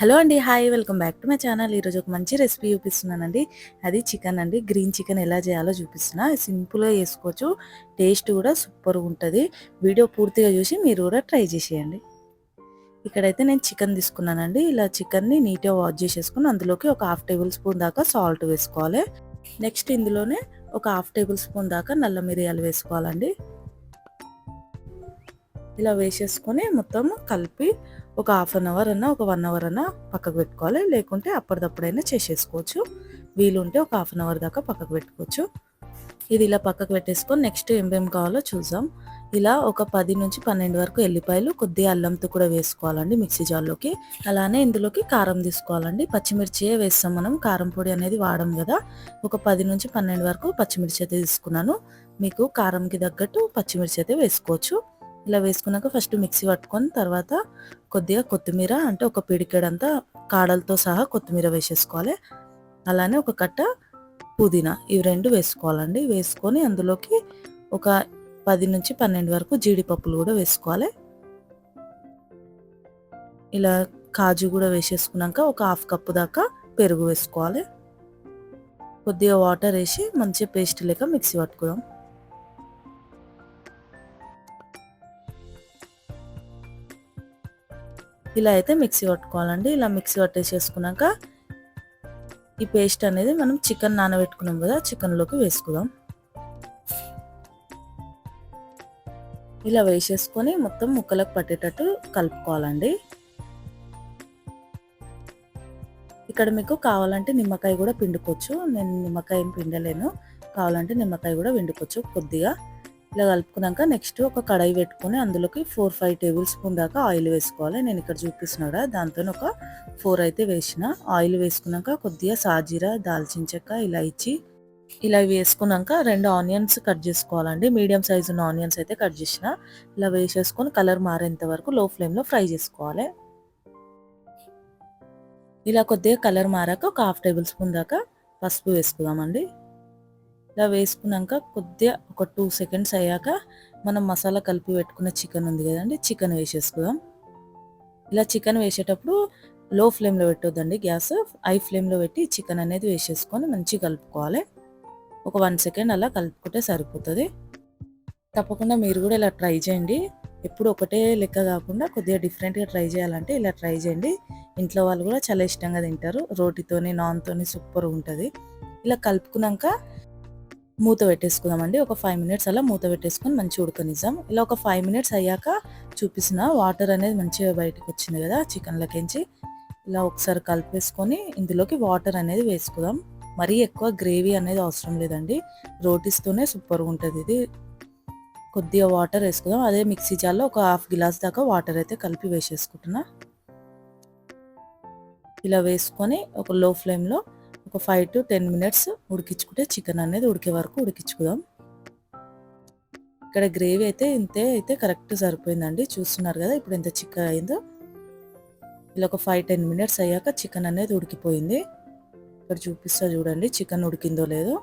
Hello అండి hi welcome back to my channel. ఈరోజు ఒక మంచి రెసిపీ చూపిస్తున్నానండి. అది చికెన్ అండి. గ్రీన్ చికెన్ ఎలా చేయాలో చూపిస్తున్నా. సింపుల్గా చేసుకోవచ్చు. టేస్ట్ కూడా సూపర్ ఉంటుంది. వీడియో పూర్తిగా చూసి మీరు కూడా ట్రై చేసేయండి. ఇక్కడైతే నేను చికెన్ తీసుకున్నానండి. ఇలా చికెన్ని నీట్గా వాష్ చేసేసుకుని అందులోకి ఒక హాఫ్ టేబుల్ స్పూన్ దాకా సాల్ట్ వేసుకోవాలి. నెక్స్ట్ ఇందులోనే ఒక హాఫ్ టేబుల్ స్పూన్ దాకా నల్ల మిరియాలు వేసుకోవాలండి. ఇలా వేసేసుకొని మొత్తం కలిపి ఒక హాఫ్ అన్ అవర్ అన్నా ఒక వన్ అవర్ అన్నా పక్కకు పెట్టుకోవాలి. లేకుంటే అప్పటిదప్పుడైనా చేసేసుకోవచ్చు. వీలుంటే ఒక హాఫ్ అన్ అవర్ దాకా పక్కకు పెట్టుకోవచ్చు. ఇది ఇలా పక్కకు పెట్టేసుకొని నెక్స్ట్ ఏమేమి కావాలో చూద్దాం. ఇలా ఒక పది నుంచి పన్నెండు వరకు ఎల్లిపాయలు కొద్దిగా అల్లంతో కూడా వేసుకోవాలండి మిక్సీ జార్లోకి. అలానే ఇందులోకి కారం తీసుకోవాలండి. పచ్చిమిర్చియే వేస్తాం మనం. కారం పొడి అనేది వాడం కదా. ఒక పది నుంచి పన్నెండు వరకు పచ్చిమిర్చి అయితే తీసుకున్నాను. మీకు కారంకి తగ్గట్టు పచ్చిమిర్చి అయితే వేసుకోవచ్చు. ఇలా వేసుకున్నాక ఫస్ట్ మిక్సీ పట్టుకొని తర్వాత కొద్దిగా కొత్తిమీర అంటే ఒక పిడికెడంతా కాడలతో సహా కొత్తిమీర వేసేసుకోవాలి. అలానే ఒక కట్ట పుదీనా ఇవి రెండు వేసుకోవాలండి. వేసుకొని అందులోకి ఒక పది నుంచి పన్నెండు వరకు జీడిపప్పులు కూడా వేసుకోవాలి. ఇలా కాజు కూడా వేసేసుకున్నాక ఒక హాఫ్ కప్పు దాకా పెరుగు వేసుకోవాలి. కొద్దిగా వాటర్ వేసి మంచిగా పేస్ట్ లేక మిక్సీ పట్టుకుందాం. ఇలా అయితే మిక్సీ పట్టుకోవాలండి. ఇలా మిక్సీ పట్టేసేసుకున్నాక ఈ పేస్ట్ అనేది మనం చికెన్ నానబెట్టుకున్నాం కదా చికెన్లోకి వేసుకుందాం. ఇలా వేసేసుకొని మొత్తం ముక్కలకు పట్టేటట్టు కలుపుకోవాలండి. ఇక్కడ మీకు కావాలంటే నిమ్మకాయ కూడా పిండుకోవచ్చు. నేను నిమ్మకాయ ఏం పిండలేను. కావాలంటే నిమ్మకాయ కూడా పిండుకోవచ్చు కొద్దిగా. ఇలా కలుపుకున్నాక నెక్స్ట్ ఒక కడాయి పెట్టుకొని అందులోకి ఫోర్ ఫైవ్ టేబుల్ స్పూన్ దాకా ఆయిల్ వేసుకోవాలి. నేను ఇక్కడ చూపిస్తున్నా కదా దాంతో ఒక ఫోర్ అయితే వేసిన ఆయిల్ వేసుకున్నాక కొద్దిగా సాజీరా దాల్చిన చెక్క ఇలా ఇచ్చి ఇలా వేసుకున్నాక రెండు ఆనియన్స్ కట్ చేసుకోవాలండి. మీడియం సైజు ఉన్న ఆనియన్స్ అయితే కట్ చేసిన. ఇలా వేసేసుకొని కలర్ మారేంత వరకు లో ఫ్లేమ్లో ఫ్రై చేసుకోవాలి. ఇలా కొద్దిగా కలర్ మారాక ఒక హాఫ్ టేబుల్ స్పూన్ దాకా పసుపు వేసుకుందామండి. ఇలా వేసుకున్నాక కొద్దిగా ఒక టూ సెకండ్స్ అయ్యాక మనం మసాలా కలిపి పెట్టుకున్న చికెన్ ఉంది కదండి చికెన్ వేసేసుకుందాం. ఇలా చికెన్ వేసేటప్పుడు లో ఫ్లేమ్లో పెట్టొద్దండి గ్యాస్ హై ఫ్లేమ్లో పెట్టి చికెన్ అనేది వేసేసుకొని మంచిగా కలుపుకోవాలి. ఒక వన్ సెకండ్ అలా కలుపుకుంటే సరిపోతుంది. తప్పకుండా మీరు కూడా ఇలా ట్రై చేయండి. ఎప్పుడు ఒకటే లెక్క కాకుండా కొద్దిగా డిఫరెంట్గా ట్రై చేయాలంటే ఇలా ట్రై చేయండి. ఇంట్లో వాళ్ళు కూడా చాలా ఇష్టంగా తింటారు. రోటీతోని నాన్తోని సూపర్ ఉంటుంది. ఇలా కలుపుకున్నాక మూత పెట్టేసుకుందామండి. ఒక ఫైవ్ మినిట్స్ అలా మూత పెట్టేసుకొని మంచిగా ఉడకనిద్దాం. ఇలా ఒక ఫైవ్ మినిట్స్ అయ్యాక చూపిస్తున్న వాటర్ అనేది మంచిగా బయటకు వచ్చింది కదా చికెన్లకించి ఇలా ఒకసారి కలిపేసుకొని ఇందులోకి వాటర్ అనేది వేసుకుందాం. మరీ ఎక్కువ గ్రేవీ అనేది అవసరం లేదండి. రోటీస్తోనే సూపర్గా ఉంటుంది ఇది. కొద్దిగా వాటర్ వేసుకుందాం. అదే మిక్సీ జార్లో ఒక హాఫ్ గ్లాస్ దాకా వాటర్ అయితే కలిపి వేసేసుకుంటున్నా. ఇలా వేసుకొని ఒక లో ఫ్లేమ్లో ఒక ఫైవ్ టు టెన్ మినిట్స్ ఉడికించుకుంటే చికెన్ అనేది ఉడికే వరకు ఉడికించుకుందాం. ఇక్కడ గ్రేవీ అయితే ఇంతే అయితే కరెక్ట్ సరిపోయిందండి. చూస్తున్నారు కదా ఇప్పుడు ఎంత చికెన్ అయిందో. ఇలా ఒక ఫైవ్ టెన్ మినిట్స్ అయ్యాక చికెన్ అనేది ఉడికిపోయింది. ఇక్కడ చూపిస్తా చూడండి చికెన్ ఉడికిందో లేదో.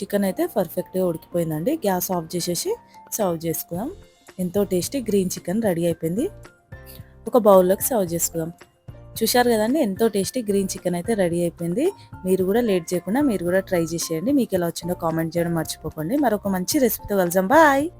చికెన్ అయితే పర్ఫెక్ట్గా ఉడికిపోయిందండి. గ్యాస్ ఆఫ్ చేసేసి సర్వ్ చేసుకుందాం. ఎంతో టేస్టీ గ్రీన్ చికెన్ రెడీ అయిపోయింది. ఒక బౌల్లోకి సర్వ్ చేసుకుందాం. చూశారు కదండి ఎంతో టేస్టీ గ్రీన్ చికెన్ అయితే రెడీ అయిపోయింది. మీరు కూడా లేట్ చేయకుండా మీరు కూడా ట్రై చేసేయండి. మీకు ఎలా వచ్చిందో కామెంట్ చేయడం మర్చిపోకండి. మరొక మంచి రెసిపీతో కలుద్దాం. బాయ్!